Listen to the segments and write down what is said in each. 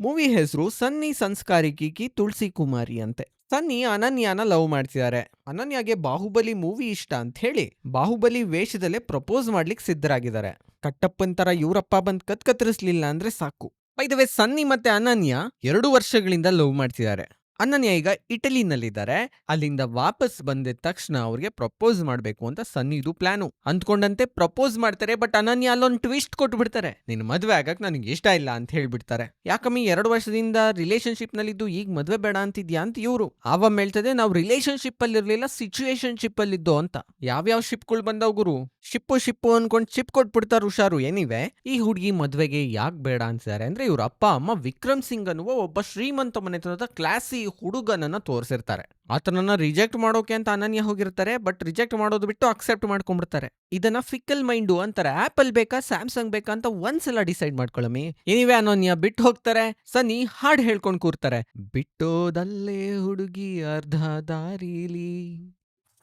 Movie ಹೆಸರು ಸನ್ನಿ ಸಂಸ್ಕಾರಿ ಕಿ ತುಳಸಿ ಕುಮಾರಿ ಅಂತೆ. ಸನ್ನಿ ಅನನ್ಯಾನ love ಮಾಡ್ತಿದ್ದಾರೆ ಅನನ್ಯಾಗೆ ಬಾಹುಬಲಿ ಮೂವಿ ಇಷ್ಟ ಅಂತ ಹೇಳಿ ಬಾಹುಬಲಿ ವೇಷದಲ್ಲೇ ಪ್ರಪೋಸ್ ಮಾಡ್ಲಿಕ್ಕೆ ಸಿದ್ಧರಾಗಿದ್ದಾರೆ ಕಟ್ಟಪ್ಪನ್ ತರ ಇವರಪ್ಪ ಬಂದ್ ಕತ್ ಕತ್ತರಿಸ್ಲಿಲ್ಲ ಅಂದ್ರೆ ಸಾಕು. ವೇ ಸನ್ನಿ ಮತ್ತೆ ಅನನ್ಯ ಎರಡು ವರ್ಷಗಳಿಂದ ಲವ್ ಮಾಡ್ತಿದ್ದಾರೆ ಅನನ್ಯ ಈಗ ಇಟಲಿನಲ್ಲಿದ್ದಾರೆ. ಅಲ್ಲಿಂದ ವಾಪಸ್ ಬಂದಿದ ತಕ್ಷಣ ಅವ್ರಿಗೆ ಪ್ರಪೋಸ್ ಮಾಡ್ಬೇಕು ಅಂತ ಸನ್ನಿದು ಪ್ಲಾನು. ಅಂದ್ಕೊಂಡಂತೆ ಪ್ರಪೋಸ್ ಮಾಡ್ತಾರೆ, ಬಟ್ ಅನನ್ಯ ಅಲ್ಲೊಂದು ಟ್ವಿಸ್ಟ್ ಕೊಟ್ಬಿಡ್ತಾರೆ. ನಿನ್ ಮದ್ವೆ ಆಗಕ್ ನನಗೆ ಇಷ್ಟ ಇಲ್ಲ ಅಂತ ಹೇಳ್ಬಿಡ್ತಾರೆ. ಯಾಕಮ್ಮಿ, ಎರಡು ವರ್ಷದಿಂದ ರಿಲೇಶನ್ಶಿಪ್ ನಲ್ಲಿದ್ದು ಈಗ ಮದ್ವೆ ಬೇಡ ಅಂತಿದ್ಯಾ ಅಂತ ಇವರು. ಆವಮ್ಮ ಹೇಳ್ತದೆ ನಾವು ರಿಲೇಶನ್ಶಿಪ್ ಅಲ್ಲಿ ಇರ್ಲಿಲ್ಲ ಸಿಚುಯೇಷನ್ಶಿಪ್ ಅಲ್ಲಿ ಇದ್ದು ಅಂತ. ಯಾವ್ಯಾವ ಶಿಪ್ಗಳು ಬಂದವ್ ಗುರು? ಶಿಪ್ಪು ಶಿಪ್ಪು ಅನ್ಕೊಂಡ್ ಚಿಪ್ ಕೊಟ್ಬಿಡ್ತಾರೆ ಹುಷಾರು. ಏನಿವೆ ಈ ಹುಡುಗಿ ಮದ್ವೆಗೆ ಯಾಕೆ ಬೇಡ ಅಂತಿದ್ದಾರೆ ಅಂದ್ರೆ ಇವ್ರ ಅಪ್ಪ, ಅಮ್ಮ ವಿಕ್ರಮ್ ಸಿಂಗ್ ಅನ್ನುವ ಒಬ್ಬ ಶ್ರೀಮಂತ ಮನೆತನದ ಕ್ಲಾಸಿ ಹುಡುಗನನ್ನ ತೋರಿಸಿರ್ತಾರೆ. ಆತನನ್ನ ರಿಜೆಕ್ಟ್ ಮಾಡೋಕೆ ಅಂತ ಅನನ್ಯ ಹೋಗಿರ್ತಾರೆ, ಬಟ್ ರಿಜೆಕ್ಟ್ ಮಾಡೋದು ಬಿಟ್ಟು ಅಕ್ಸೆಪ್ಟ್ ಮಾಡ್ಕೊಂಡ್ಬಿಡ್ತಾರೆ. ಇದನ್ನ ಫಿಕಲ್ ಮೈಂಡು ಅಂತಾರೆ. ಆಪಲ್ ಬೇಕಾ, ಸ್ಯಾಮ್ಸಂಗ್ ಬೇಕಾ ಅಂತ ಒಂದ್ಸಲ ಡಿಸೈಡ್ ಮಾಡ್ಕೊಳ್ಳಮಿ ಇನಿವೇ ಅನನ್ಯ, ಬಿಟ್ಟು ಹೋಗ್ತಾರೆ. ಸನಿ ಹಾಡ್ ಹೇಳ್ಕೊಂಡ್ ಕೂರ್ತಾರೆ. ಬಿಟ್ಟೋದಲ್ಲೇ ಹುಡುಗಿ ಅರ್ಧ ದಾರಿಲಿ,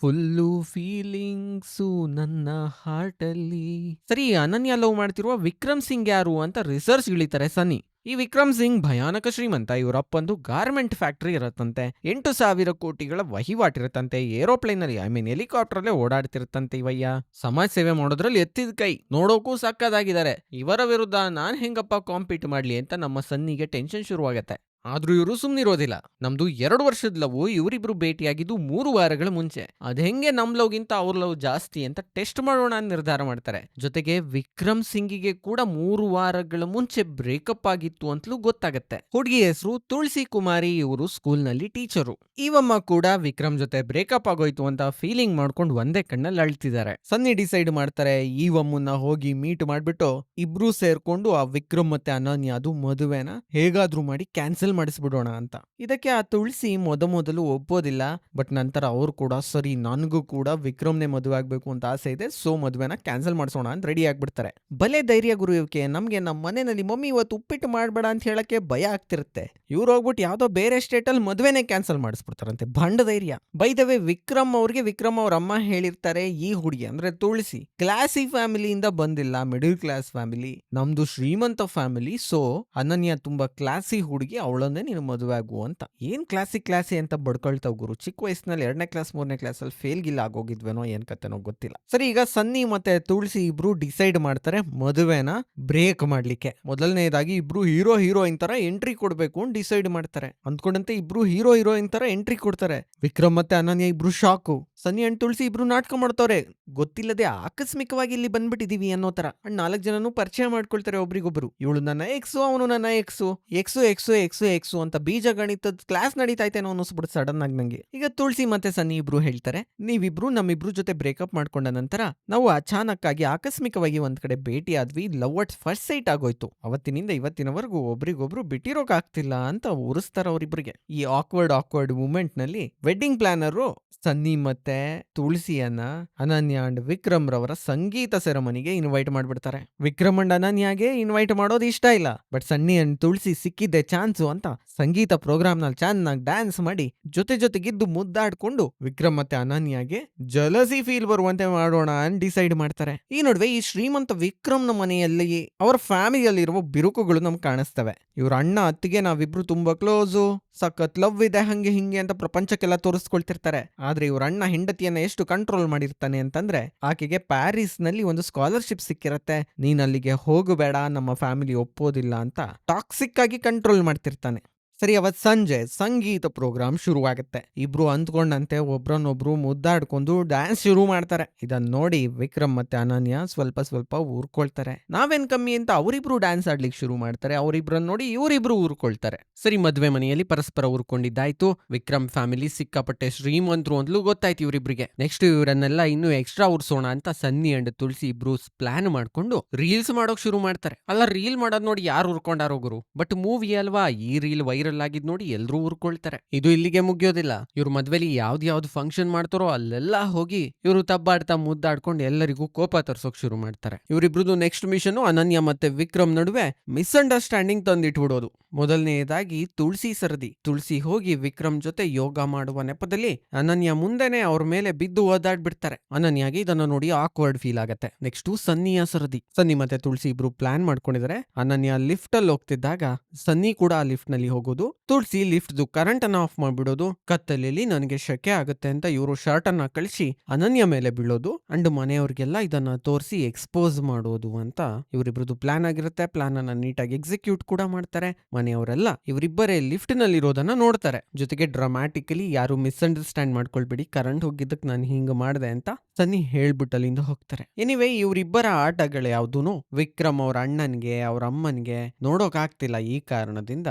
ಫುಲ್ಲು ಫೀಲಿಂಗ್ಸು ನನ್ನ ಹಾರ್ಟಲ್ಲಿ. ಸರಿ, ಅನನ್ಯ ಲವ್ ಮಾಡ್ತಿರುವ ವಿಕ್ರಮ್ ಸಿಂಗ್ ಯಾರು ಅಂತ ರಿಸರ್ಚ್ ಇಳಿತಾರೆ ಸನ್ನಿ. ಈ ವಿಕ್ರಮ್ ಸಿಂಗ್ ಭಯಾನಕ ಶ್ರೀಮಂತ. ಇವರಪ್ಪಂದು ಗಾರ್ಮೆಂಟ್ ಫ್ಯಾಕ್ಟರಿ ಇರತ್ತಂತೆ. ಎಂಟು ಸಾವಿರ ಕೋಟಿಗಳ ವಹಿವಾಟಿರತ್ತಂತೆ ಏರೋಪ್ಲೇನ್ ಅಲ್ಲಿ ಐ ಮೀನ್ ಹೆಲಿಕಾಪ್ಟರ್ ಅಲ್ಲೇ ಓಡಾಡ್ತಿರತ್ತಂತೆ ಇವಯ್ಯ ಸಮಾಜ ಸೇವೆ ಮಾಡೋದ್ರಲ್ಲಿ ಎತ್ತಿದ ಕೈ. ನೋಡೋಕು ಸಕ್ಕದಾಗಿದ್ದಾರೆ. ಇವರ ವಿರುದ್ಧ ನಾನ್ ಹೆಂಗಪ್ಪ ಕಾಂಪೀಟ್ ಮಾಡ್ಲಿ ಅಂತ ನಮ್ಮ ಸನ್ನಿಗೆ ಟೆನ್ಷನ್ ಶುರುವಾಗತ್ತೆ. ಆದ್ರೂ ಇವರು ಸುಮ್ನಿರೋದಿಲ್ಲ. ನಮ್ದು ಎರಡು ವರ್ಷದ ಲವ್, ಇವರಿಬ್ರು ಭೇಟಿಯಾಗಿದ್ದು ಮೂರು ವಾರಗಳ ಮುಂಚೆ. ಅದ್ ಹೆಂಗೆ ನಮ್ ಲವ್ಗಿಂತ ಅವ್ರ ಲವ್ ಜಾಸ್ತಿ ಅಂತ ಟೆಸ್ಟ್ ಮಾಡೋಣ ನಿರ್ಧಾರ ಮಾಡ್ತಾರೆ. ಜೊತೆಗೆ ವಿಕ್ರಮ್ ಸಿಂಗಿಗೆ ಕೂಡ ಮೂರು ವಾರಗಳ ಮುಂಚೆ ಬ್ರೇಕಪ್ ಆಗಿತ್ತು ಅಂತಲೂ ಗೊತ್ತಾಗತ್ತೆ. ಹುಡುಗಿ ಹೆಸರು ತುಳಸಿ ಕುಮಾರಿ, ಇವರು ಸ್ಕೂಲ್ನಲ್ಲಿ ಟೀಚರು. ಇವಮ್ಮ ಕೂಡ ವಿಕ್ರಮ್ ಜೊತೆ ಬ್ರೇಕಪ್ ಆಗೋಯ್ತು ಅಂತ ಫೀಲಿಂಗ್ ಮಾಡ್ಕೊಂಡು ಒಂದೇ ಕಣ್ಣಲ್ಲಿ ಅಳ್ತಿದ್ದಾರೆ ಸನ್ನಿ ಡಿಸೈಡ್ ಮಾಡ್ತಾರೆ ಇವಮ್ಮನ್ನ ಹೋಗಿ ಮೀಟ್ ಮಾಡ್ಬಿಟ್ಟು ಇಬ್ರು ಸೇರ್ಕೊಂಡು ಆ ವಿಕ್ರಮ್ ಮತ್ತೆ ಅನನ್ಯ, ಅದು ಮದುವೆನ? ಹೇಗಾದ್ರೂ ಮಾಡಿ ಕ್ಯಾನ್ಸಲ್ ಮಾಡಿಸ್ಬಿಡೋಣ ಅಂತ. ಇದಕ್ಕೆ ಆ ತುಳಸಿ ಮೊದ ಮೊದಲು ಒಪ್ಪೋದಿಲ್ಲ, ಬಟ್ ನಂತರ ಅವ್ರು ಕೂಡ ಸರಿ, ನನಗೂ ಕೂಡ ವಿಕ್ರಮ್ನೇ ಮದುವೆ ಆಗ್ಬೇಕು ಅಂತ ಆಸೆ ಇದೆ, ಸೊ ಮದುವೆನ ಕ್ಯಾನ್ಸಲ್ ಮಾಡಿಸೋಣ ಅಂತ ರೆಡಿ ಆಗ್ಬಿಡ್ತಾರೆ. ಬಲೆ ಧೈರ್ಯ ಗುರು ಇವಕ್ಕೆ, ನಮ್ಗೆ ನಮ್ಮ ಮನೆಯಲ್ಲಿ ಮಮ್ಮಿ ಇವತ್ತು ಉಪ್ಪಿಟ್ಟು ಮಾಡಬೇಡ ಅಂತ ಹೇಳಕ್ಕೆ ಭಯ ಆಗ್ತಿರುತ್ತೆ. ಇವ್ರು ಹೋಗ್ಬಿಟ್ಟು ಯಾವ್ದೋ ಬೇರೆ ಸ್ಟೇಟ್ ಅಲ್ಲಿ ಮದುವೆನೇ ಕ್ಯಾನ್ಸಲ್ ಮಾಡಿಸ್ಬಿಡ್ತಾರಂತೆ, ಭಂಡ ಧೈರ್ಯ. ಬೈದವೆ ವಿಕ್ರಮ್ ಅವ್ರಿಗೆ, ವಿಕ್ರಮ್ ಅವ್ರ ಅಮ್ಮ ಹೇಳಿರ್ತಾರೆ, ಈ ಹುಡುಗಿ ಅಂದ್ರೆ ತುಳಸಿ. ಕ್ಲಾಸಿ ಫ್ಯಾಮಿಲಿಯಿಂದ ಬಂದಿಲ್ಲ, ಮಿಡಲ್ ಕ್ಲಾಸ್ ಫ್ಯಾಮಿಲಿ, ನಮ್ದು ಶ್ರೀಮಂತ ಫ್ಯಾಮಿಲಿ, ಸೊ ಅನನ್ಯ ತುಂಬಾ ಕ್ಲಾಸಿ ಹುಡುಗಿ ಅವಳನ್ನೇ ನೀನು ಮದುವೆ ಆಗು ಅಂತ. ಏನ್ ಕ್ಲಾಸಿಕ್ ಕ್ಲಾಸಿ ಅಂತ ಬಡ್ಕೊಳ್ತಾವ್ ಗುರು? ಚಿಕ್ಕ ವಯಸ್ಸಿನಲ್ಲಿ ಎರಡನೇ ಕ್ಲಾಸ್ ಮೂರನೇ ಕ್ಲಾಸ್ ಅಲ್ಲಿ ಫೇಲ್ ಗಿಲ್ಲ ಆಗೋಗಿದ್ವೇನೋ ಏನ್ ಕತೆನೋ ಗೊತ್ತಿಲ್ಲ. ಸರಿ, ಈಗ ಸನ್ನಿ ಮತ್ತೆ ತುಳಸಿ ಇಬ್ರು ಡಿಸೈಡ್ ಮಾಡ್ತಾರೆ ಮದುವೆನ ಬ್ರೇಕ್ ಮಾಡ್ಲಿಕ್ಕೆ. ಮೊದಲನೇದಾಗಿ ಇಬ್ರು ಹೀರೋ ಹೀರೋಯಿನ್ ತರ ಎಂಟ್ರಿ ಕೊಡ್ಬೇಕು ಅಂತ ಡಿಸೈಡ್ ಮಾಡ್ತಾರೆ. ಅಂದ್ಕೊಂಡಂತೆ ಇಬ್ರು ಹೀರೋ ಹೀರೋಯಿನ್ ತರ ಎಂಟ್ರಿ ಕೊಡ್ತಾರೆ. ವಿಕ್ರಮ್ ಮತ್ತೆ ಅನನ್ಯ ಇಬ್ರು ಶಾಕು ಸನ್ನಿ ಅಂಡ್ ತುಳಸಿ ಇಬ್ರು ನಾಟಕ ಮಾಡ್ತವ್ರೆ. ಗೊತ್ತಿಲ್ಲದೆ ಆಕಸ್ಮಿಕವಾಗಿ ಇಲ್ಲಿ ಬಂದ್ಬಿಟ್ಟಿದೀವಿ ಅನ್ನೋ ತರ ಅಂಡ್ ನಾಲ್ಕು ಜನನು ಪರಿಚಯ ಮಾಡ್ಕೊಳ್ತಾರೆ ಒಬ್ರಿಗೊಬ್ರು. ಇವಳು ನನ್ನ ಎಕ್ಸು, ಅವನು ನನ್ನ ex. Ex ex ex ex ಅಂತ ಬೀಜ ಗಣಿತದ ಕ್ಲಾಸ್ ನಡೀತಾಯ್ತೇನೋ ಅನ್ನಿಸ್ಬಿಟ್ಟು ಸಡನ್ ಆಗಿ ನಂಗೆ. ಈಗ ತುಳಸಿ ಮತ್ತೆ ಸನ್ನಿ ಇಬ್ರು ಹೇಳ್ತಾರೆ, ನೀವಿಬ್ರು ನಮ್ಮಿಬ್ರು ಜೊತೆ ಬ್ರೇಕಪ್ ಮಾಡ್ಕೊಂಡ ನಂತರ ನಾವು ಅಚಾನಕ್ ಆಗಿ ಆಕಸ್ಮಿಕವಾಗಿ ಒಂದ್ ಕಡೆ ಭೇಟಿ ಆದ್ವಿ. ಲವ್ ಅಟ್ ಫಸ್ಟ್ ಸೈಟ್ ಆಗೋಯ್ತು. ಅವತ್ತಿನಿಂದ ಇವತ್ತಿನವರೆಗೂ ಒಬ್ರಿಗೊಬ್ರು ಬಿಟ್ಟಿರೋಕ್ ಆಗ್ತಿಲ್ಲ ಅಂತ ಉರಿಸ್ತಾರ ಅವ್ರಿಬ್ರಿಗೆ. ಈ ಆಕ್ವರ್ಡ್ ಆಕ್ವರ್ಡ್ ಮೂಮೆಂಟ್ನಲ್ಲಿ ವೆಡ್ಡಿಂಗ್ ಪ್ಲಾನರು ಸನ್ನಿ ಮತ್ತೆ ತುಳಸಿಯನ್ನ ಅನನ್ಯ ಅಂಡ್ ವಿಕ್ರಮ್ ರವರ ಸಂಗೀತ ಸೆರೆಮನಿಗೆ ಇನ್ವೈಟ್ ಮಾಡ್ಬಿಡ್ತಾರೆ. ವಿಕ್ರಮ್ ಅಂಡ್ ಅನನ್ಯಾಗೆ ಇನ್ವೈಟ್ ಮಾಡೋದು ಇಷ್ಟ ಇಲ್ಲ. ಬಟ್ ಸನ್ನಿ ಅಂಡ್ ತುಳಸಿ ಸಿಕ್ಕಿದ್ದೆ ಚಾನ್ಸು ಅಂತ ಸಂಗೀತ ಪ್ರೋಗ್ರಾಮ್ನಲ್ಲಿ ಚೆನ್ನಾಗಿ ಡ್ಯಾನ್ಸ್ ಮಾಡಿ ಜೊತೆ ಜೊತೆಗಿದ್ದು ಮುದ್ದಾಡ್ಕೊಂಡು ವಿಕ್ರಮ್ ಮತ್ತೆ ಅನನ್ಯಾಗೆ ಜಲಸಿ ಫೀಲ್ ಬರುವಂತೆ ಮಾಡೋಣ ಅಂತ ಡಿಸೈಡ್ ಮಾಡ್ತಾರೆ. ಈ ನಡುವೆ ಈ ಶ್ರೀಮಂತ ವಿಕ್ರಮ್ನ ಮನೆಯಲ್ಲಿ ಅವರ ಫ್ಯಾಮಿಲಿಯಲ್ಲಿರುವ ಬಿರುಕುಗಳು ನಮ್ಗೆ ಕಾಣಿಸ್ತವೆ. ಇವ್ರ ಅಣ್ಣ ಅತ್ತಿಗೆ ನಾವಿಬ್ರು ತುಂಬಾ ಕ್ಲೋಸು ಸಖತ್ ಲವ್ ಇದೆ, ಹಂಗೆ ಹಿಂಗೆ ಅಂತ ಪ್ರಪಂಚಕ್ಕೆಲ್ಲ ತೋರಿಸ್ಕೊಳ್ತಿರ್ತಾರೆ. ಆದ್ರೆ ಇವ್ರ ಅಣ್ಣ ಹೆಂಡತಿಯನ್ನ ಎಷ್ಟು ಕಂಟ್ರೋಲ್ ಮಾಡಿರ್ತಾನೆ ಅಂತಂದ್ರೆ, ಆಕೆಗೆ ಪ್ಯಾರಿಸ್ನಲ್ಲಿ ಒಂದು ಸ್ಕಾಲರ್ಶಿಪ್ ಸಿಕ್ಕಿರತ್ತೆ. ನೀನ್ ಅಲ್ಲಿಗೆ ಹೋಗಬೇಡ, ನಮ್ಮ ಫ್ಯಾಮಿಲಿ ಒಪ್ಪೋದಿಲ್ಲ ಅಂತ ಟಾಕ್ಸಿಕ್ ಆಗಿ ಕಂಟ್ರೋಲ್ ಮಾಡ್ತಿರ್ತಾನೆ. ಸರಿ, ಅವತ್ ಸಂಜೆ ಸಂಗೀತ ಪ್ರೋಗ್ರಾಮ್ ಶುರುವಾಗುತ್ತೆ. ಇಬ್ರು ಅಂದ್ಕೊಂಡಂತೆ ಒಬ್ರನ್ನೊಬ್ರು ಮುದ್ದಾಡ್ಕೊಂಡು ಡ್ಯಾನ್ಸ್ ಶುರು ಮಾಡ್ತಾರೆ. ಇದನ್ನ ನೋಡಿ ವಿಕ್ರಮ್ ಮತ್ತೆ ಅನನ್ಯ ಸ್ವಲ್ಪ ಸ್ವಲ್ಪ ಊರ್ಕೊಳ್ತಾರೆ. ನಾವೇನ್ ಕಮ್ಮಿ ಅಂತ ಅವರಿಬ್ರು ಡ್ಯಾನ್ಸ್ ಆಡ್ಲಿಕ್ಕೆ ಶುರು ಮಾಡ್ತಾರೆ. ಅವರಿಬ್ರನ್ನ ನೋಡಿ ಇವರಿಬ್ರು ಊರ್ಕೊಳ್ತಾರೆ. ಸರಿ, ಮದ್ವೆ ಮನೆಯಲ್ಲಿ ಪರಸ್ಪರ ಊರ್ಕೊಂಡಿದ್ದಾಯ್ತು. ವಿಕ್ರಮ್ ಫ್ಯಾಮಿಲಿ ಸಿಕ್ಕಾಪಟ್ಟೆ ಶ್ರೀಮಂತರು ಅಂತಲೂ ಗೊತ್ತಾಯ್ತು ಇವರಿಬ್ರಿಗೆ. ನೆಕ್ಸ್ಟ್ ಇವರನ್ನೆಲ್ಲ ಇನ್ನೂ ಎಕ್ಸ್ಟ್ರಾ ಉರ್ಸೋಣ ಅಂತ ಸನ್ನಿ ಅಂಡ್ ತುಳಸಿ ಇಬ್ರು ಪ್ಲಾನ್ ಮಾಡ್ಕೊಂಡು ರೀಲ್ಸ್ ಮಾಡೋಕ್ ಶುರು ಮಾಡ್ತಾರೆ. ಅಲ್ಲ ರೀಲ್ ಮಾಡೋದ್ ನೋಡಿ ಯಾರು ಊರ್ಕೊಂಡಾರೋ ಗುರು? ಬಟ್ ಮೂವಿ ಅಲ್ವಾ? ಈ ರೀಲ್ ವೈರಲ್ ವೈರಲ್ ಆಗಿದ್ ನೋಡಿ ಎಲ್ರೂ ಉರ್ಕೊಳ್ತಾರೆ ಇದು ಇಲ್ಲಿಗೆ ಮುಗಿಯೋದಿಲ್ಲ. ಇವ್ರ ಮದ್ವೆಲಿ ಯಾವ್ದ್ ಯಾವ್ದು ಫಂಕ್ಷನ್ ಮಾಡ್ತಾರೋ ಅಲ್ಲೆಲ್ಲ ಹೋಗಿ ಇವರು ತಬ್ಬಾಡ್ತಾ ಮುದ್ದಾಡ್ಕೊಂಡು ಎಲ್ಲರಿಗೂ ಕೋಪ ತರ್ಸೋಕ್ ಶುರು ಮಾಡ್ತಾರೆ. ಇವರಿಬ್ರದ್ದು ನೆಕ್ಸ್ಟ್ ಮಿಷನ್ ಅನನ್ಯ ಮತ್ತೆ ವಿಕ್ರಮ್ ನಡುವೆ ಮಿಸ್ಅಂಡರ್ಸ್ಟ್ಯಾಂಡಿಂಗ್ ತಂದಿಟ್ಬಿಡೋದು. ಮೊದಲನೆಯದಾಗಿ ತುಳಸಿ ಸರದಿ. ತುಳಸಿ ಹೋಗಿ ವಿಕ್ರಮ್ ಜೊತೆ ಯೋಗ ಮಾಡುವ ನೆಪದಲ್ಲಿ ಅನನ್ಯ ಮುಂದೆನೆ ಅವ್ರ ಮೇಲೆ ಬಿದ್ದು ಓದಾಡ್ಬಿಡ್ತಾರೆ. ಅನನ್ಯಾಗಿ ಇದನ್ನ ನೋಡಿ ಆಕ್ವರ್ಡ್ ಫೀಲ್ ಆಗತ್ತೆ. ನೆಕ್ಸ್ಟ್ ಸನ್ನಿಯ ಸರದಿ. ಸನ್ನಿ ಮತ್ತೆ ತುಳಸಿ ಇಬ್ರು ಪ್ಲಾನ್ ಮಾಡ್ಕೊಂಡಿದ್ದಾರೆ ಅನನ್ಯ ಲಿಫ್ಟ್ ಅಲ್ಲಿ ಹೋಗ್ತಿದ್ದಾಗ ಸನ್ನಿ ಕೂಡ ಆ ಲಿಫ್ಟ್ನಲ್ಲಿ ಹೋಗೋದು ತುಳಸಿ ಲಿಫ್ಟ್ ಕರೆಂಟ್ ಆಫ್ ಮಾಡ್ಬಿಡೋದು ಕತ್ತಲಲ್ಲಿ ನನಗೆ ಶೆಕೆ ಆಗುತ್ತೆ ಅಂತ ಇವರು ಶರ್ಟ್ ಅನ್ನ ಕಳಿಸಿ ಅನನ್ಯ ಮೇಲೆ ಬೀಳೋದು ಅಂಡ್ ಮನೆಯವ್ರಿಗೆಲ್ಲ ಇದನ್ನ ತೋರಿಸಿ ಎಕ್ಸ್ಪೋಸ್ ಮಾಡೋದು ಅಂತ ಇವರಿಬ್ರದ್ದು ಪ್ಲಾನ್ ಆಗಿರುತ್ತೆ. ಪ್ಲಾನ್ ಅನ್ನ ನೀಟಾಗಿ ಎಕ್ಸಿಕ್ಯೂಟ್ ಕೂಡ ಮಾಡ್ತಾರೆ. ಮನೆಯವರೆಲ್ಲ ಇವರಿಬ್ಬರೇ ಲಿಫ್ಟ್ನಲ್ಲಿ ಇರೋದನ್ನ ನೋಡ್ತಾರೆ. ಜೊತೆಗೆ ಡ್ರಾಮ್ಯಾಟಿಕಲಿ ಯಾರು ಮಿಸ್ಅಂಡರ್ಸ್ಟ್ಯಾಂಡ್ ಮಾಡ್ಕೊಳ್ಬೇಡಿ, ಕರೆಂಟ್ ಹೋಗಿದ್ದಕ್ಕೆ ನಾನು ಹಿಂಗ ಮಾಡ್ದೆ ಅಂತ ಸನ್ನಿ ಹೇಳ್ಬಿಟ್ಟು ಅಲ್ಲಿಂದ ಹೋಗ್ತಾರೆ. ಎನಿವೆ ಇವರಿಬ್ಬರ ಆಟಗಳು ಯಾವ್ದೂನು, ವಿಕ್ರಮ್ ಅವ್ರ ಅಣ್ಣನ್ಗೆ, ಅವ್ರ ಅಮ್ಮನ್ಗೆ ನೋಡೋಕ್ ಆಗ್ತಿಲ್ಲ ಈ ಕಾರಣದಿಂದ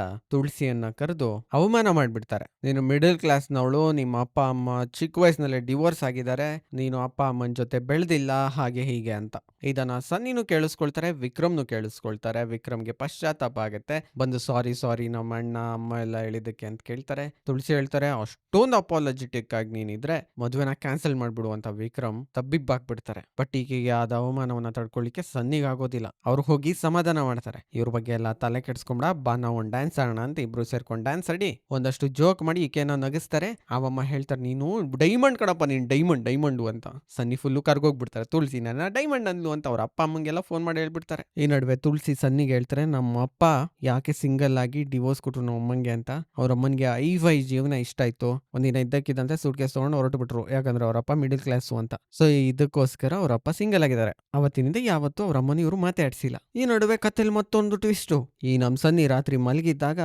ತುಳಸಿಯನ್ನ ಕರೆದು ಅವಮಾನ ಮಾಡ್ಬಿಡ್ತಾರೆ. ನೀನು ಮಿಡಲ್ ಕ್ಲಾಸ್ನವಳು, ನಿಮ್ಮ ಅಪ್ಪ, ಅಮ್ಮ ಚಿಕ್ಕ ವಯಸ್ಸಿನಲ್ಲೇ ಡಿವೋರ್ಸ್ ಆಗಿದ್ದಾರೆ, ನೀನು ಅಪ್ಪ, ಅಮ್ಮನ ಜೊತೆ ಬೆಳೆದಿಲ್ಲ, ಹಾಗೆ, ಹೀಗೆ ಅಂತ. ಇದನ್ನ ಸನ್ನಿನೂ ಕೇಳಿಸ್ಕೊಳ್ತಾರೆ, ವಿಕ್ರಮ್ನು ಕೇಳಿಸ್ಕೊಳ್ತಾರೆ. ವಿಕ್ರಮ್ಗೆ ಪಶ್ಚಾತ್ತಾಪ ಆಗುತ್ತೆ. ಬಂದು, ಸಾರಿ ಸಾರಿ ನಮ್ಮ ಅಣ್ಣ ಅಮ್ಮ ಎಲ್ಲ ಹೇಳಿದ್ದಕ್ಕೆ ಅಂತ ಕೇಳ್ತಾರೆ. ತುಳಸಿ ಹೇಳ್ತಾರೆ, ಅಷ್ಟೊಂದು ಅಪಾಲಜಿಟಿಕ್ ಆಗಿ ನೀನಿದ್ರೆ ಮದುವೆನ ಕ್ಯಾನ್ಸಲ್ ಮಾಡ್ಬಿಡುವಂತ ವಿಕ್ರಮ್ ತಬ್ಬಿಬ್ಬಾಕ್ಬಿಡ್ತಾರೆ. ಬಟ್ ಈಕೆಗೆ ಆದ ಅವಮಾನವನ್ನ ತಡ್ಕೊಳ್ಳಿಕ್ಕೆ ಸನ್ನಿಗಾಗೋದಿಲ್ಲ ಅವ್ರು ಹೋಗಿ ಸಮಾಧಾನ ಮಾಡ್ತಾರೆ. ಇವ್ರ ಬಗ್ಗೆ ಎಲ್ಲ ತಲೆ ಕೆಡ್ಸ್ಕೊಂಬಿಡ, ಬಾ, ನಾವು ಒಂದು ಡ್ಯಾನ್ಸ್ ಆಡೋಣ ಅಂತ ಇಬ್ರು ಸೇರ್ಕೊಂಡು ಡ್ಯಾನ್ಸ್ ಆಡಿ ಒಂದಷ್ಟು ಜೋಕ್ ಮಾಡಿ ಈಕೆನ ನಗಿಸ್ತಾರೆ. ಅವಮ್ಮ ಹೇಳ್ತಾರೆ, ನೀನು ಡೈಮಂಡ್ ಕಡಪ್ಪ ನೀನು ಡೈಮಂಡ್ ಡೈಮಂಡು ಅಂತ. ಸನ್ನಿ ಫುಲ್ಲು ಕರ್ಗೋಗ್ಬಿಡ್ತಾರೆ, ತುಳಸಿ ನನ್ನ ಡೈಮಂಡ್ ಅಂದ್ಲು ಅಂತ. ಅವ್ರ ಅಪ್ಪ ಅಮ್ಮಂಗೆಲ್ಲ ಫೋನ್ ಮಾಡಿ ಹೇಳ್ಬಿಡ್ತಾರೆ. ಈ ನಡುವೆ ತುಳಸಿ ಸನ್ನಿಗೆ ಹೇಳ್ತಾರೆ, ನಮ್ಮ ಅಪ್ಪ ಯಾಕೆ ಸಿಂಗಲ್ ಆಗಿ ಡಿವೋರ್ಸ್ ಕೊಟ್ರು ನಮ್ಮ ಅಮ್ಮಂಗೆ ಅಂತ? ಅವ್ರ ಅಮ್ಮನಿಗೆ ಐ ಜೀವನ ಇಷ್ಟ ಆಯ್ತು. ಒಂದಿನ ಇದ್ದಕ್ಕಿದ್ದಂತೆ ಸೂಟ್ಕೇಸ್ ತಗೊಂಡು ಹೊರಟು ಬಿಟ್ರು ಯಾಕಂದ್ರೆ ಅವರಪ್ಪ ಮಿಡಿಲ್ ಕ್ಲಾಸು ಅಂತ. ಸೊ ಇದಕ್ಕೋಸ್ಕರ ಅವರಪ್ಪ ಸಿಂಗಲ್ ಆಗಿದ್ದಾರೆ. ಅವತ್ತಿನಿಂದ ಯಾವತ್ತೂ ಅವ್ರ ಅಮ್ಮನ ಇವರು ಮಾತಾಡ್ಸಿಲ್ಲ. ಈ ನಡುವೆ ಕಥೆಲ್ ಮತ್ತೊಂದು ಟ್ವಿಸ್ಟು ಈ ನಮ್ ಸನ್ನಿ ರಾತ್ರಿ ಮಲಗಿದ್ದಾಗ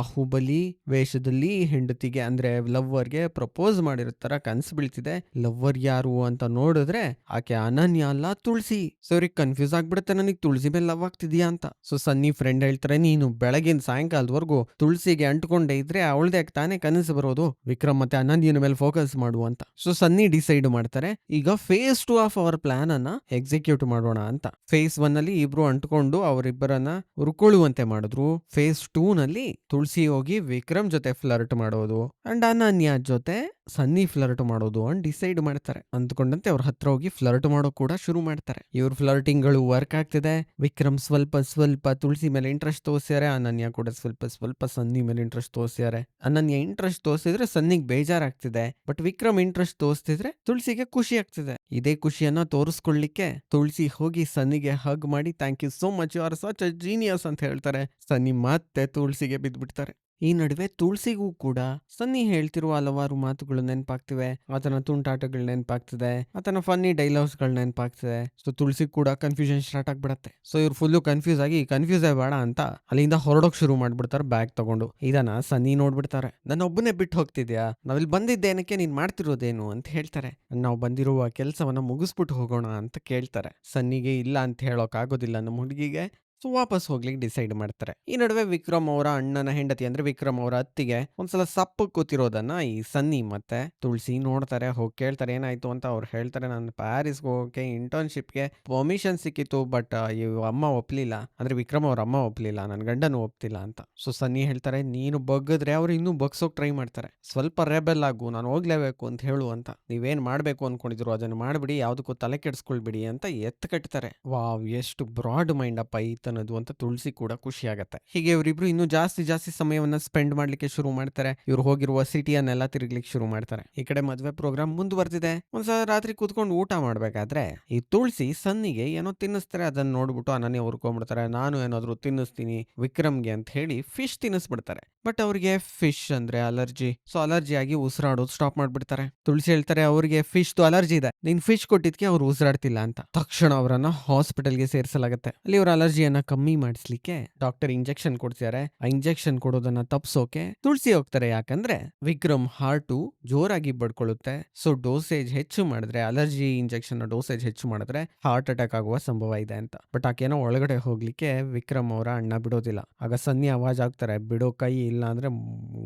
ಬಾಹುಬಲಿ ವೇಷದಲ್ಲಿ ಹೆಂಡತಿಗೆ, ಅಂದ್ರೆ ಲವ್ವರ್ಗೆ ಪ್ರಪೋಸ್ ಮಾಡಿರ್ತಾರ ಕನ್ಸು ಬೀಳ್ತಿದೆ. ಲವ್ವರ್ ಯಾರು ಅಂತ ನೋಡಿದ್ರೆ ಆಕೆ ಅನನ್ಯ ಅಲ್ಲ, ತುಳಸಿ. ಸೊ ಕನ್ಫ್ಯೂಸ್ ಆಗ್ಬಿಡುತ್ತೆ ನನಗೆ. ತುಳಸಿ ಮೇಲೆ ಲವ್ ಆಗ್ತಿದ್ಯಾ ಅಂತ. ಸೊ ಸನ್ನಿ ಫ್ರೆಂಡ್ ಹೇಳ್ತಾರೆ, ನೀನು ಬೆಳಗಿನ ಸಾಯಂಕಾಲದವರೆಗೂ ತುಳಸಿಗೆ ಅಂಟ್ಕೊಂಡೇ ಇದ್ರೆ ಅವಳದೇ ತಾನೇ ಕನಸು ಬರೋದು. ವಿಕ್ರಮ್ ಮತ್ತೆ ಅನನ್ಯನ ಮೇಲೆ ಫೋಕಸ್ ಮಾಡು ಅಂತ. ಸೊ ಸನ್ನಿ ಡಿಸೈಡ್ ಮಾಡ್ತಾರೆ, ಈಗ phase two of our plan ಅನ್ನ ಎಕ್ಸಿಕ್ಯೂಟ್ ಮಾಡೋಣ ಅಂತ. ಫೇಸ್ ಒನ್ ಅಲ್ಲಿ ಇಬ್ರು ಅಂಟ್ಕೊಂಡು ಅವರಿಬ್ಬರನ್ನ ಉರ್ಕೊಳ್ಳುವಂತೆ ಮಾಡಿದ್ರು. ಫೇಸ್ ಟೂ ನಲ್ಲಿ ತುಳಸಿ ಹೋಗಿ ವಿಕ್ರಮ್ ಜೊತೆ ಫ್ಲರ್ಟ್ ಮಾಡೋದು ಅಂಡ್ ಅನನ್ಯ ಜೊತೆ ಸನ್ನಿ ಫ್ಲರ್ಟ್ ಮಾಡೋದು ಅಂಡ್ ಡಿಸೈಡ್ ಮಾಡ್ತಾರೆ. ಅಂದ್ಕೊಂಡಂತೆ ಅವ್ರ ಹತ್ರ ಹೋಗಿ ಫ್ಲರ್ಟ್ ಮಾಡೋ ಕೂಡ ಶುರು ಮಾಡ್ತಾರೆ. ಇವ್ರ ಫ್ಲರ್ಟಿಂಗ್ಗಳು ವರ್ಕ್ ಆಗ್ತಿದೆ. ವಿಕ್ರಮ್ ಸ್ವಲ್ಪ ಸ್ವಲ್ಪ ತುಳಸಿ ಮೇಲೆ ಇಂಟ್ರೆಸ್ಟ್ ತೋರಿಸ್ಯಾರೆ, ಅನನ್ಯ ಕೂಡ ಸ್ವಲ್ಪ ಸ್ವಲ್ಪ ಸನ್ನಿ ಮೇಲೆ ಇಂಟ್ರೆಸ್ಟ್ ತೋರಿಸ್ಯಾರೆ. ಅನನ್ಯ ಇಂಟ್ರೆಸ್ಟ್ ತೋರಿಸಿದ್ರೆ ಸನ್ನಿಗ್ ಬೇಜಾರಾಗ್ತಿದೆ, ಬಟ್ ವಿಕ್ರಮ್ ಇಂಟ್ರೆಸ್ಟ್ ತೋರಿಸಿದ್ರೆ ತುಳಸಿಗೆ ಖುಷಿ ಆಗ್ತಿದೆ. ಇದೇ ಖುಷಿಯನ್ನ ತೋರಿಸ್ಕೊಳ್ಳಿಕ್ಕೆ ತುಳಸಿ ಹೋಗಿ ಸನ್ನಿಗೆ ಹಗ್ ಮಾಡಿ, thank you so much, you are such genius ಅಂತ ಹೇಳ್ತಾರೆ. ಸನ್ನಿ ಮತ್ತೆ ತುಳಸಿಗೆ ಬಿದ್ದ್ಬಿಡ್ತಾರೆ ಈ ನಡುವೆ ತುಳಸಿಗೂ ಕೂಡ ಸನ್ನಿ ಹೇಳ್ತಿರುವ ಹಲವಾರು ಮಾತುಗಳು ನೆನಪಾಗ್ತಿವೆ. ಆತನ ತುಂಟಾಟಗಳು ನೆನಪಾಗ್ತಿದೆ. ಆತನ ಫನ್ನಿ ಡೈಲಾಗ್ಸ್ಗಳು ನೆನಪಾಗ್ತಿದೆ. ಸೊ ತುಳಸಿ ಕೂಡ ಕನ್ಫ್ಯೂಷನ್ ಸ್ಟಾರ್ಟ್ ಆಗ್ಬಿಡತ್ತೆ. ಸೊ ಇವ್ರು ಫುಲ್ಲು ಕನ್ಫ್ಯೂಸ್ ಆಗಿ ಕನ್ಫ್ಯೂಸ್ ಬೇಡ ಅಂತ ಅಲ್ಲಿಂದ ಹೊರಡೋಕ್ ಶುರು ಮಾಡ್ಬಿಡ್ತಾರೆ ಬ್ಯಾಗ್ ತಗೊಂಡು. ಇದನ್ನ ಸನ್ನಿ ನೋಡ್ಬಿಡ್ತಾರೆ. ನನ್ನ ಒಬ್ಬನೇ ಬಿಟ್ಟು ಹೋಗ್ತಿದ್ಯಾ? ನಾವಿಲ್ಲಿ ಬಂದಿದ್ದೇನಕ್ಕೆ? ನೀನ್ ಮಾಡ್ತಿರೋದೇನು? ಅಂತ ಹೇಳ್ತಾರೆ. ನಾವು ಬಂದಿರುವ ಕೆಲಸವನ್ನ ಮುಗಿಸ್ಬಿಟ್ಟು ಹೋಗೋಣ ಅಂತ ಕೇಳ್ತಾರೆ. ಸನ್ನಿಗೆ ಇಲ್ಲ ಅಂತ ಹೇಳೋಕ್ ಆಗೋದಿಲ್ಲ ನಮ್ಮ ಹುಡುಗಿಗೆ. ಸೊ ವಾಪಸ್ ಹೋಗ್ಲಿಕ್ಕೆ ಡಿಸೈಡ್ ಮಾಡ್ತಾರೆ. ಈ ನಡುವೆ ವಿಕ್ರಮ್ ಅವರ ಅಣ್ಣನ ಹೆಂಡತಿ ಅಂದ್ರೆ ವಿಕ್ರಮ್ ಅವರ ಅತ್ತಿಗೆ ಒಂದ್ಸಲ ಸಪ್ಪು ಕೂತಿರೋದನ್ನ ಈ ಸನ್ನಿ ಮತ್ತೆ ತುಳಸಿ ನೋಡ್ತಾರೆ, ಹೋಗಿ ಕೇಳ್ತಾರೆ, ಏನಾಯ್ತು ಅಂತ ಅವ್ರು ಹೇಳ್ತಾರೆ, ನಾನು ಪ್ಯಾರಿಸ್ಗೆ ಹೋಗಕ್ಕೆ ಇಂಟರ್ನ್ಶಿಪ್ಗೆ ಪರ್ಮಿಷನ್ ಸಿಕ್ಕಿತ್ತು ಬಟ್ ಅಮ್ಮ ಒಪ್ಲಿಲ್ಲ. ಅಂದ್ರೆ ವಿಕ್ರಮ್ ಅವ್ರ ಅಮ್ಮ ಒಪ್ಲಿಲ್ಲ ನನ್ನ ಗಂಡನು ಒಪ್ತಿಲ್ಲ ಅಂತ. ಸೊ ಸನ್ನಿ ಹೇಳ್ತಾರೆ, ನೀನು ಬಗ್ಗದ್ರೆ ಅವ್ರು ಇನ್ನೂ ಬಗ್ಸೋಕ್ ಟ್ರೈ ಮಾಡ್ತಾರೆ. ಸ್ವಲ್ಪ ರೆಬೆಲ್ ಆಗು, ನಾನು ಹೋಗ್ಲೇಬೇಕು ಅಂತ ಹೇಳು ಅಂತ. ನೀವೇನ್ ಮಾಡ್ಬೇಕು ಅನ್ಕೊಂಡಿದ್ರು ಅದನ್ನು ಮಾಡ್ಬಿಡಿ, ಯಾವ್ದಕ್ಕೂ ತಲೆ ಕೆಡ್ಸ್ಕೊಳ್ಬಿಡಿ ಅಂತ ಎತ್ತು ಕಟ್ತಾರೆ. ವಾವ್, ಎಷ್ಟು ಬ್ರಾಡ್ ಮೈಂಡ್ ಅಪ್ಪ ಈತನದು ಅಂತ ತುಳಸಿ ಕೂಡ ಖುಷಿ ಆಗತ್ತೆ ಹೀಗೆ ಇವರಿಬ್ರು ಇನ್ನೂ ಜಾಸ್ತಿ ಜಾಸ್ತಿ ಸಮಯವನ್ನ ಸ್ಪೆಂಡ್ ಮಾಡ್ಲಿಕ್ಕೆ ಶುರು ಮಾಡ್ತಾರೆ. ಇವ್ರು ಹೋಗಿರುವ ಸಿಟಿಯನ್ನೆಲ್ಲ ತಿರುಗ್ಲಿಕ್ಕೆ ಶುರು ಮಾಡ್ತಾರೆ. ಈ ಕಡೆ ಮದ್ವೆ ಪ್ರೋಗ್ರಾಮ್ ಮುಂದುವರೆದಿದೆ. ಒಂದ್ಸಲ ರಾತ್ರಿ ಕೂತ್ಕೊಂಡು ಊಟ ಮಾಡ್ಬೇಕಾದ್ರೆ ಈ ತುಳಸಿ ಸನ್ನಿಗೆ ಏನೋ ತಿನ್ನಿಸ್ತಾರೆ. ಅದನ್ನ ನೋಡ್ಬಿಟ್ಟು ಅನನ್ಯ ಹುರ್ಕೊಂಡ್ಬಿಡ್ತಾರೆ ನಾನು ಏನಾದ್ರು ತಿನ್ನಿಸ್ತೀನಿ, ವಿಕ್ರಮ್ಗೆ ಅಂತ ಹೇಳಿ ಫಿಶ್ ತಿನ್ನಿಸ್ಬಿಡ್ತಾರೆ. ಬಟ್ ಅವ್ರಿಗೆ ಫಿಶ್ ಅಂದ್ರೆ ಅಲರ್ಜಿ ಸೊ ಅಲರ್ಜಿ ಆಗಿ ಉಸಿರಾಡೋದು ಸ್ಟಾಪ್ ಮಾಡ್ಬಿಡ್ತಾರೆ. ತುಳಸಿ ಹೇಳ್ತಾರೆ, ಅವ್ರಿಗೆ ಫಿಶ್ ಅಲರ್ಜಿ ಇದೆ. ನೀನ್ ಫಿಶ್ ಕೊಟ್ಟಿದ್ಕೆ ಅವ್ರು ಉಸಿರಾಡ್ತಿಲ್ಲ ಅಂತ. ತಕ್ಷಣ ಅವರನ್ನ ಹಾಸ್ಪಿಟಲ್ಗೆ ಸೇರಿಸಲಾಗುತ್ತೆ. ಅಲ್ಲಿ ಅವ್ರ ಅಲರ್ಜಿಯನ್ನ ಕಮ್ಮಿ ಮಾಡಿಸ್ಲಿಕ್ಕೆ ಡಾಕ್ಟರ್ ಇಂಜೆಕ್ಷನ್ ಕೊಡ್ತಿದ್ದಾರೆ ಆ ಇಂಜೆಕ್ಷನ್ ಕೊಡೋದನ್ನ ತಪ್ಸೋಕೆ ತುಳಸಿ ಹೋಗ್ತಾರೆ. ಯಾಕಂದ್ರೆ ವಿಕ್ರಮ್ ಹಾರ್ಟು ಜೋರಾಗಿ ಬಡ್ಕೊಳ್ಳುತ್ತೆ ಸೊ ಡೋಸೇಜ್ ಹೆಚ್ಚು ಮಾಡಿದ್ರೆ ಅಲರ್ಜಿ ಇಂಜೆಕ್ಷನ್ ಡೋಸೇಜ್ ಹೆಚ್ಚು ಮಾಡಿದ್ರೆ ಹಾರ್ಟ್ ಅಟ್ಯಾಕ್ ಆಗುವ ಸಂಭವ ಇದೆ ಅಂತ. ಬಟ್ ಆಕೇನೋ ಒಳಗಡೆ ಹೋಗ್ಲಿಕ್ಕೆ ವಿಕ್ರಮ್ ಅವರ ಅಣ್ಣ ಬಿಡೋದಿಲ್ಲ. ಆಗ ಸನ್ನಿ ಅವಾಜ್ ಆಗ್ತಾರೆ ಬಿಡೋ ಕೈ ಇಲ್ಲ ಅಂದ್ರೆ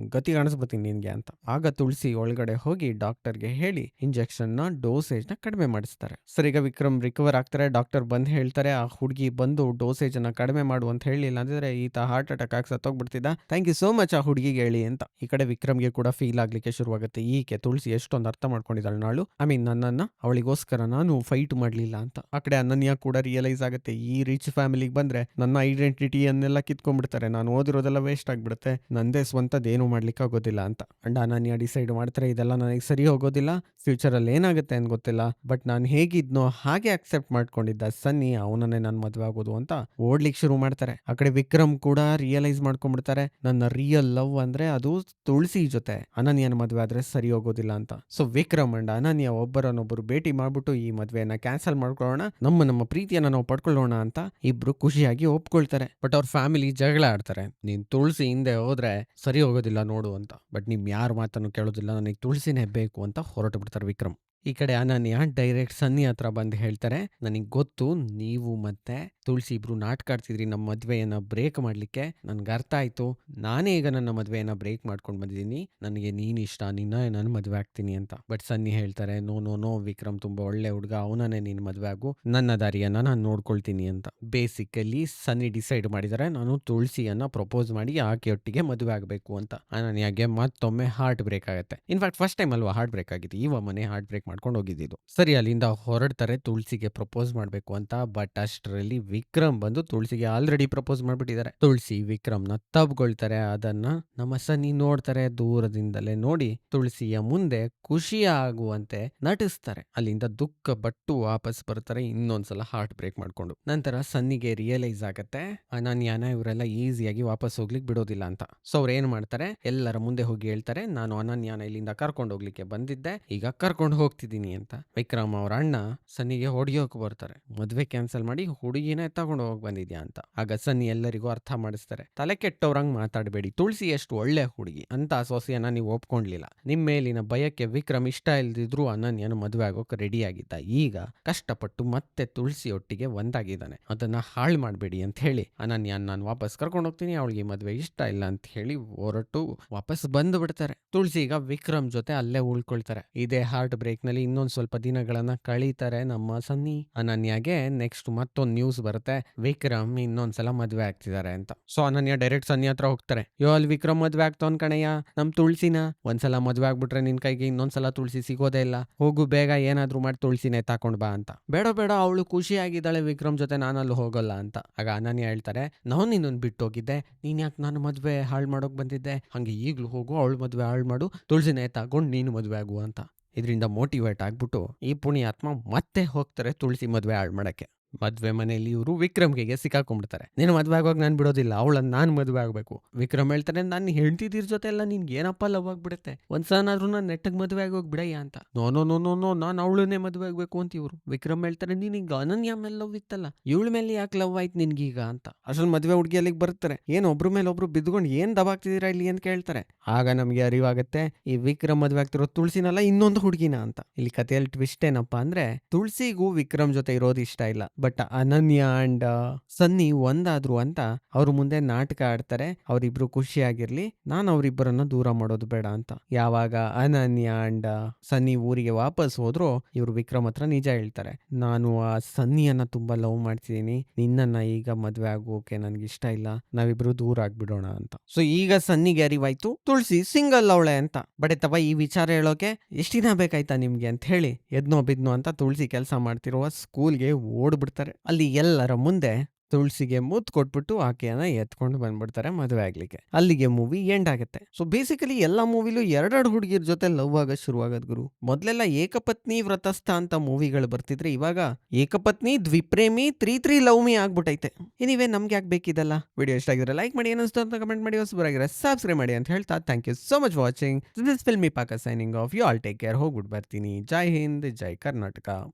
ಗತಿ ಕಾಣಿಸ್ಬಿಡ್ತೀನಿ ನಿನ್ಗೆ ಅಂತ. ಆಗ ತುಳಸಿ ಒಳಗಡೆ ಹೋಗಿ ಡಾಕ್ಟರ್ಗೆ ಹೇಳಿ ಇಂಜೆಕ್ಷನ್ನ ಡೋಸೇಜ್ನ ಕಡಿಮೆ ಮಾಡಿಸ್ತಾರೆ. ಸರಿಗ ವಿಕ್ರಮ್ ರಿಕವರ್ ಆಗ್ತಾರೆ. ಡಾಕ್ಟರ್ ಬಂದ್ ಹೇಳ್ತಾರೆ, ಆ ಹುಡುಗಿ ಬಂದು ಡೋಸೇಜ್ ಇದನ್ನ ಕಡಿಮೆ ಮಾಡು ಅಂತ ಹೇಳಿಲ್ಲ ಅಂದ್ರೆ ಈತ ಹಾರ್ಟ್ ಅಟ್ಯಾಕ್ ಆಗಿ ಸತ್ತೋಗ್ಬಿಡ್ತಿದ್ದ ಥ್ಯಾಂಕ್ ಯು ಸೋ ಮಚ್ ಆ ಹುಡುಗಿಗೆ ಹೇಳಿ ಅಂತ. ಈ ಕಡೆ ವಿಕ್ರಮ್ಗೆ ಕೂಡ ಫೀಲ್ ಆಗ್ಲಿಕ್ಕೆ ಶುರುವಾಗುತ್ತೆ. ಈಕೆ ತುಳಸಿ ಎಷ್ಟೊಂದು ಅರ್ಥ ಮಾಡ್ಕೊಂಡಿದ್ದಾಳೆ ನಾಳು. ಐ ಮೀನ್ ನನ್ನನ್ನ, ಅವಳಿಗೋಸ್ಕರ ನಾನು ಫೈಟ್ ಮಾಡ್ಲಿಲ್ಲ ಅಂತ. ಆ ಕಡೆ ಅನನ್ಯ ಕೂಡ ರಿಯಲೈಸ್ ಆಗುತ್ತೆ. ಈ ರಿಚ್ ಫ್ಯಾಮಿಲಿಗೆ ಬಂದ್ರೆ ನನ್ನ ಐಡೆಂಟಿಟಿಯನ್ನೆಲ್ಲ ಕಿತ್ಕೊಂಡ್ಬಿಡ್ತಾರೆ. ನಾನು ಓದಿರೋದೆಲ್ಲ ವೇಸ್ಟ್ ಆಗ್ಬಿಡುತ್ತೆ. ನಂದೇ ಸ್ವಂತದ ಏನು ಮಾಡ್ಲಿಕ್ಕೆ ಆಗೋದಿಲ್ಲ ಅಂತ. ಅಂಡ್ ಅನನ್ಯ ಡಿಸೈಡ್ ಮಾಡ್ತಾರೆ, ಇದೆಲ್ಲ ನನಗೆ ಸರಿ ಹೋಗೋದಿಲ್ಲ. ಫ್ಯೂಚರ್ ಅಲ್ಲಿ ಏನಾಗುತ್ತೆ ಅಂತ ಗೊತ್ತಿಲ್ಲ. ಬಟ್ ನಾನು ಹೇಗಿದ್ನೋ ಹಾಗೆ ಅಕ್ಸೆಪ್ಟ್ ಮಾಡ್ಕೊಂಡಿದ್ದ ಸನ್ನಿ ಅವನನ್ನೇ ನಾನು ಮದುವೆ ಆಗೋದು ಅಂತ ಓಡ್ಲಿಕ್ಕೆ ಶುರು ಮಾಡ್ತಾರೆ. ಆ ಕಡೆ ವಿಕ್ರಮ್ ಕೂಡ ರಿಯಲೈಸ್ ಮಾಡ್ಕೊಂಡ್ಬಿಡ್ತಾರೆ. ನನ್ನ ರಿಯಲ್ ಲವ್ ಅಂದ್ರೆ ಅದು ತುಳಸಿ ಜೊತೆ. ಅನನ್ಯನ ಮದುವೆ ಆದ್ರೆ ಸರಿ ಹೋಗೋದಿಲ್ಲ ಅಂತ. ಸೊ ವಿಕ್ರಮ್ ಅಂಡ್ ಅನನ್ಯ ಒಬ್ಬರನ್ನೊಬ್ಬರು ಭೇಟಿ ಮಾಡ್ಬಿಟ್ಟು ಈ ಮದುವೆನ ಕ್ಯಾನ್ಸಲ್ ಮಾಡ್ಕೊಳ್ಳೋಣ. ನಮ್ಮ ನಮ್ಮ ಪ್ರೀತಿಯನ್ನ ನಾವು ಪಡ್ಕೊಳ್ಳೋಣ ಅಂತ ಇಬ್ರು ಖುಷಿಯಾಗಿ ಒಪ್ಕೊಳ್ತಾರೆ. ಬಟ್ ಅವ್ರ ಫ್ಯಾಮಿಲಿ ಜಗಳ ಆಡ್ತಾರೆ. ನೀನ್ ತುಳಸಿ ಹಿಂದೆ ಹೋದ್ರೆ ಸರಿ ಹೋಗೋದಿಲ್ಲ ನೋಡು ಅಂತ. ಬಟ್ ನಿಮ್ ಯಾರ ಮಾತನ್ನು ಕೇಳೋದಿಲ್ಲ, ನನಗೆ ತುಳಸಿನೇ ಬೇಕು ಅಂತ ಹೊರಟು ಬಿಡ್ತಾರೆ ವಿಕ್ರಮ್. ಈ ಕಡೆ ಅನನ್ಯ ಡೈರೆಕ್ಟ್ ಸನ್ನಿ ಹತ್ರ ಬಂದು ಹೇಳ್ತಾರೆ, ನನಗೆ ಗೊತ್ತು, ನೀವು ಮತ್ತೆ ತುಳಸಿ ಇಬ್ರು ನಾಟಕ ಆಡ್ತಿದ್ರಿ ನಮ್ಮ ಮದುವೆಯನ್ನ ಬ್ರೇಕ್ ಮಾಡ್ಲಿಕ್ಕೆ, ನನ್ಗೆ ಅರ್ಥ ಆಯ್ತು. ನಾನೇ ಈಗ ನನ್ನ ಮದ್ವೆಯನ್ನ ಬ್ರೇಕ್ ಮಾಡ್ಕೊಂಡು ಬಂದಿದ್ದೀನಿ. ನನಗೆ ನೀನ್ ಇಷ್ಟ ನಿನ್ನ ನಾನು ಮದುವೆ ಆಗ್ತೀನಿ ಅಂತ. ಬಟ್ ಸನ್ನಿ ಹೇಳ್ತಾರೆ ನೋ ನೋ ನೋ ವಿಕ್ರಮ್ ತುಂಬಾ ಒಳ್ಳೆ ಹುಡುಗ, ಅವನನ್ನೇ ನೀನ್ ಮದುವೆ ಆಗು. ನನ್ನ ದಾರಿಯನ್ನ ನಾನು ನೋಡ್ಕೊಳ್ತೀನಿ ಅಂತ. ಬೇಸಿಕಲಿ ಸನ್ನಿ ಡಿಸೈಡ್ ಮಾಡಿದರೆ, ನಾನು ತುಳಸಿಯನ್ನ ಪ್ರಪೋಸ್ ಮಾಡಿ ಆಕೆಯೊಟ್ಟಿಗೆ ಮದುವೆ ಆಗಬೇಕು ಅಂತ. ಅನನ್ಯಾಗೆ ಮತ್ತೊಮ್ಮೆ ಹಾರ್ಟ್ ಬ್ರೇಕ್ ಆಗುತ್ತೆ. ಇನ್ಫ್ಯಾಕ್ಟ್ ಫಸ್ಟ್ ಟೈಮ್ ಅಲ್ವಾ ಹಾರ್ಟ್ ಬ್ರೇಕ್ ಆಗಿದೆ ಈ ಮನೆ ಹಾರ್ಟ್ ಬ್ರೇಕ್ ಮಾಡ್ಕೊಂಡು ಹೋಗಿದ್ದು ಸರಿ, ಅಲ್ಲಿಂದ ಹೊರಡ್ತಾರೆ, ತುಳಸಿಗೆ ಪ್ರಪೋಸ್ ಮಾಡಬೇಕು ಅಂತ. ಬಟ್ ಅಷ್ಟರಲ್ಲಿ ವಿಕ್ರಮ್ ಬಂದು ತುಳಸಿಗೆ ಆಲ್ರೆಡಿ ಪ್ರಪೋಸ್ ಮಾಡ್ಬಿಟ್ಟಿದ್ದಾರೆ. ತುಳಸಿ ವಿಕ್ರಮ್ನ ತಬ್ಕೊಳ್ತಾರೆ, ಅದನ್ನ ನಮ್ಮ ಸನ್ನಿ ನೋಡ್ತಾರೆ ದೂರದಿಂದಲೇ ನೋಡಿ ತುಳಸಿಯ ಮುಂದೆ ಖುಷಿ ಆಗುವಂತೆ ನಟಿಸ್ತಾರೆ. ಅಲ್ಲಿಂದ ದುಃಖ ಬಟ್ಟು ವಾಪಸ್ ಬರ್ತಾರೆ, ಇನ್ನೊಂದ್ಸಲ ಹಾರ್ಟ್ ಬ್ರೇಕ್ ಮಾಡ್ಕೊಂಡು. ನಂತರ ಸನ್ನಿಗೆ ರಿಯಲೈಸ್ ಆಗತ್ತೆ, ಅನನ್ಯಾನ ಇವರೆಲ್ಲ ಈಸಿಯಾಗಿ ವಾಪಸ್ ಹೋಗ್ಲಿಕ್ಕೆ ಬಿಡೋದಿಲ್ಲ ಅಂತ. ಸೊ ಅವ್ರು ಏನ್ ಮಾಡ್ತಾರೆ, ಎಲ್ಲರ ಮುಂದೆ ಹೋಗಿ ಹೇಳ್ತಾರೆ, ನಾನು ಅನನ್ಯಾನ ಇಲ್ಲಿಂದ ಕರ್ಕೊಂಡು ಹೋಗ್ಲಿಕ್ಕೆ ಬಂದಿದ್ದೆ, ಈಗ ಕರ್ಕೊಂಡು ಹೋಗ್ತಿದ್ದೀನಿ ಅಂತ. ವಿಕ್ರಮ್ ಅವ್ರ ಅಣ್ಣ ಸನ್ನಿಗೆ ಹೊಡಿಯೋಕ್ ಬರ್ತಾರೆ. ಮದ್ವೆ ಕ್ಯಾನ್ಸಲ್ ಮಾಡಿ ಹುಡುಗಿನೇ ತಗೊಂಡು ಹೋಗಿ ಬಂದಿದ್ಯಾ ಅಂತ. ಆಗ ಸನ್ನಿ ಎಲ್ಲರಿಗೂ ಅರ್ಥ ಮಾಡಿಸ್ತಾರೆ. ತಲೆ ಕೆಟ್ಟವ್ರಂಗ್ ಮಾತಾಡಬೇಡಿ. ತುಳಸಿ ಎಷ್ಟು ಒಳ್ಳೆ ಹುಡುಗಿ. ಅಂತ ಸೊಸೆಯನ್ನ ನೀವು ಒಪ್ಕೊಂಡ್ಲಿಲ್ಲ ನಿಮ್ ಮೇಲಿನ ಭಯಕ್ಕೆ ವಿಕ್ರಮ್ ಇಷ್ಟ ಇಲ್ದಿದ್ರು ಅನನ್ಯನ ಮದುವೆ ಆಗೋಕೆ ರೆಡಿ ಆಗಿದ್ದ. ಈಗ ಕಷ್ಟಪಟ್ಟು ಮತ್ತೆ ತುಳಸಿ ಒಟ್ಟಿಗೆ ಒಂದಾಗಿದ್ದಾನೆ. ಅದನ್ನ ಹಾಳು ಮಾಡಬೇಡಿ ಅಂತ ಹೇಳಿ ಅನನ್ಯ ನಾನು ವಾಪಸ್ ಕರ್ಕೊಂಡು ಹೋಗ್ತೀನಿ. ಅವಳಿಗೆ ಮದುವೆ ಇಷ್ಟ ಇಲ್ಲ ಅಂತ ಹೇಳಿ ಹೊರಟು ವಾಪಸ್ ಬಂದು ಬಿಡ್ತಾರೆ. ತುಳಸಿ ಈಗ ವಿಕ್ರಮ್ ಜೊತೆ ಅಲ್ಲೇ ಉಳ್ಕೊಳ್ತಾರೆ. ಇದೇ ಹಾರ್ಟ್ ಬ್ರೇಕ್ನಲ್ಲಿ ಇನ್ನೊಂದ್ ಸ್ವಲ್ಪ ದಿನಗಳನ್ನ ಕಳೀತಾರೆ ನಮ್ಮ ಸನ್ನಿ. ಅನನ್ಯಾಗೆ ನೆಕ್ಸ್ಟ್ ಮತ್ತೊಂದು ನ್ಯೂಸ್ ಬರುತ್ತೆ. ವಿಕ್ರಮ್ ಇನ್ನೊಂದ್ಸಲ ಮದ್ವೆ ಆಗ್ತಿದ್ದಾರೆ ಅಂತ. ಸೊ, ಅನನ್ಯ ಡೈರೆಕ್ಟ್ ಸನ್ನಿ ಹತ್ರ ಹೋಗ್ತಾರೆ. ಯೋ, ಅಲ್ಲಿ ವಿಕ್ರಮ್ ಮದ್ವೆ ಆಗ್ತವನ್ ಕಣಯ್ಯ. ನಮ್ ತುಳಸಿನ. ಒಂದ್ಸಲ ಮದ್ವೆ ಆಗ್ಬಿಟ್ರೆ ನಿನ್ ಕೈಗೆ ಇನ್ನೊಂದ್ಸಲ ತುಳಸಿ ಸಿಗೋದೇ ಇಲ್ಲ. ಹೋಗು, ಬೇಗ ಏನಾದ್ರೂ ಮಾಡಿ ತುಳಸಿನೇ ತಕೊಂಡ್ ಬಾ ಅಂತ. ಬೇಡ ಬೇಡ, ಅವಳು ಖುಷಿಯಾಗಿದ್ದಾಳೆ ವಿಕ್ರಮ್ ಜೊತೆ ನಾನು ಅಲ್ಲಿ ಹೋಗಲ್ಲ ಅಂತ. ಆಗ ಅನನ್ಯ ಹೇಳ್ತಾರೆ, ನಾನು ನಿನ್ನೊಂದು ಬಿಟ್ಟು ಹೋಗಿದ್ದೆ ನೀನ್ ಯಾಕೆ ನಾನು ಮದ್ವೆ ಹಾಳು ಮಾಡೋಕ್ ಬಂದಿದ್ದೆ? ಹಂಗೆ ಈಗ್ಲೂ ಹೋಗು, ಅವಳು ಮದ್ವೆ ಹಾಳು ಮಾಡು. ತುಳಸಿನೇ ತಗೊಂಡು ನೀನು ಮದ್ವೆ ಆಗು ಅಂತ. ಇದರಿಂದ ಮೋಟಿವೇಟ್ ಆಗ್ಬಿಟ್ಟು ಈ ಪುಣ್ಯಾತ್ಮ ಮತ್ತೆ ಹೋಗ್ತಾರೆ ತುಳಸಿ ಮದುವೆ ಹಾಳು ಮಾಡಕ್ಕೆ. ಮದ್ವೆ ಮನೆಯಲ್ಲಿ ಇವರು ವಿಕ್ರಮ್ಗೆ ಸಿಕ್ಕಾಕೊಂಡ್ಬಿಡ್ತಾರೆ. ನೀನು ಮದ್ವೆ ಆಗುವಾಗ ನಾನು ಬಿಡೋದಿಲ್ಲ, ಅವಳನ್ನ ನಾನು ಮದ್ವೆ ಆಗ್ಬೇಕು. ವಿಕ್ರಮ್ ಹೇಳ್ತಾನೆ, ನಾನು ಹೆಂಡ್ತಿದಿರ್ ಜೊತೆ ಎಲ್ಲ ನಿನ್ಗೆ ಏನಪ್ಪ ಲವ್ ಆಗ್ಬಿಡುತ್ತೆ? ಒಂದ್ಸನಾದ್ರೂ ನಾನು ನೆಟ್ಟಗ್ ಮದ್ವೆ ಆಗೋಗ್ ಬಿಡಯ್ಯ ಅಂತ. ನೋ ನೋ ನೋ ನೋ ನಾನು ಅವಳನ್ನೇ ಮದ್ವೆ ಆಗ್ಬೇಕು, ಅಂತ ಇವರು. ವಿಕ್ರಮ್ ಹೇಳ್ತಾರೆ ನಿನಗೆ ಅನನ್ಯ ಮೇಲೆ ಲವ್ ಇತ್ತಲ್ಲ, ಇವಳ ಮೇಲೆ ಯಾಕೆ ಲವ್ ಆಯ್ತು ನಿನ್ಗೀಗ? ಅಂತ. ಅಸಲ್ ಮದ್ವೆ ಹುಡುಗಿ ಅಲ್ಲಿಗೆ ಬರ್ತಾರೆ ಏನ್ ಒಬ್ರು ಮೇಲೆ ಒಬ್ರು ಬಿದ್ಕೊಂಡು ಏನ್ ದಬಾಗ್ತಿದ್ದೀರಾ ಇಲ್ಲಿ? ಅಂತ ಕೇಳ್ತಾರೆ. ಆಗ ನಮ್ಗೆ ಅರಿವಾಗುತ್ತೆ, ಈ ವಿಕ್ರಮ್ ಮದ್ವೆ ಆಗ್ತಿರೋ ತುಳಸಿನಲ್ಲ ಇನ್ನೊಂದು ಹುಡುಗಿನ ಅಂತ. ಇಲ್ಲಿ ಕಥೆಯಲ್ಲಿ ಟ್ವಿಸ್ಟ್ ಏನಪ್ಪಾ ಅಂದ್ರೆ, ತುಳಸಿಗೂ ವಿಕ್ರಮ್ ಜೊತೆ ಇರೋದು ಇಷ್ಟ ಇಲ್ಲ. ಬಟ್ ಅನನ್ಯ ಅಂಡ್ ಸನ್ನಿ ಒಂದಾದ್ರು ಅಂತ ಅವ್ರ ಮುಂದೆ ನಾಟಕ ಆಡ್ತಾರೆ. ಅವರಿಬ್ರು ಖುಷಿಯಾಗಿರ್ಲಿ. ನಾನು ಅವರಿಬ್ಬರನ್ನ ದೂರ ಮಾಡೋದು ಬೇಡ ಅಂತ. ಯಾವಾಗ ಅನನ್ಯ ಅಂಡ್ ಸನ್ನಿ ಊರಿಗೆ ವಾಪಸ್ ಹೋದ್ರು ಇವ್ರು ವಿಕ್ರಮ್ ಹತ್ರ ನಿಜ ಹೇಳ್ತಾರೆ. ನಾನು ಆ ಸನ್ನಿಯನ್ನ ತುಂಬಾ ಲವ್ ಮಾಡ್ತಿದ್ದೀನಿ. ನಿನ್ನನ್ನ ಈಗ ಮದ್ವೆ ಆಗೋಕೆ ನನ್ಗೆ ಇಷ್ಟ ಇಲ್ಲ. ನಾವಿಬ್ರು ದೂರ ಆಗ್ಬಿಡೋಣ ಅಂತ. ಸೊ, ಈಗ ಸನ್ನಿಗೆ ಅರಿವಾಯ್ತು. ತುಳಸಿ ಸಿಂಗಲ್ ಅವಳೆ ಅಂತ. ಬಟ್ ತವ ಈ ವಿಚಾರ ಹೇಳೋಕೆ ಎಷ್ಟು ಬೇಕಾಯ್ತಾ ನಿಮ್ಗೆ? ಅಂತ ಹೇಳಿ ಎದ್ನೋ ಬಿದ್ನೋ ಅಂತ ತುಳಸಿ ಕೆಲಸ ಮಾಡ್ತಿರುವ ಸ್ಕೂಲ್ಗೆ ಓಡ್ಬಿಡ್ತಾರೆ ಅಲ್ಲಿ ಎಲ್ಲರ ಮುಂದೆ ತುಳಸಿಗೆ ಮುತ್ತು ಕೊಟ್ಬಿಟ್ಟು ಆಕೆಯನ್ನ ಎತ್ಕೊಂಡು ಬಂದ್ಬಿಡ್ತಾರೆ ಮದುವೆ ಆಗ್ಲಿಕ್ಕೆ. ಅಲ್ಲಿಗೆ ಮೂವಿ ಎಂಡ್ ಆಗುತ್ತೆ. ಸೊ ಬೇಸಿಕಲಿ ಎಲ್ಲ ಮೂವಿಲೂ ಎರಡೆರಡು ಹುಡುಗಿರ್ ಜೊತೆ ಲವ್ ಆಗ ಶುರುವಾಗದ್ ಗುರು. ಮೊದ್ಲೆಲ್ಲ ಏಕಪತ್ನಿ ವ್ರತಸ್ಥ ಅಂತ ಮೂವಿಗಳು ಬರ್ತಿದ್ರೆ ಇವಾಗ ಏಕಪತ್ನಿ, ದ್ವಿಪ್ರೇಮಿ, ತ್ರೀ ತ್ರೀ ಲವ್ ಮಿ ಆಗ್ಬಿಟ್ಟೈತೆ ಎನಿವೆ ನಮ್ಗೆ ಯಾಕೆ ಬೇಕಿದಲ್ಲ? ವಿಡಿಯೋ ಇಷ್ಟ ಆಗಿದ್ರೆ ಲೈಕ್ ಮಾಡಿ ಏನಿಸ್ತು ಅಂತ ಕಮೆಂಟ್ ಮಾಡಿ ಹೊಸಬರಾಗಿದ್ರೆ ಸಬ್ಸ್ಕ್ರೈಬ್ ಮಾಡಿ ಅಂತ ಹೇಳ್ತಾ thank you so much watching this Filmy Paaka signing off you all take care ಹೋಗ್ಬಿಟ್ಟು ಬರ್ತೀನಿ. ಜೈ ಹಿಂದ್, ಜೈ ಕರ್ನಾಟಕ.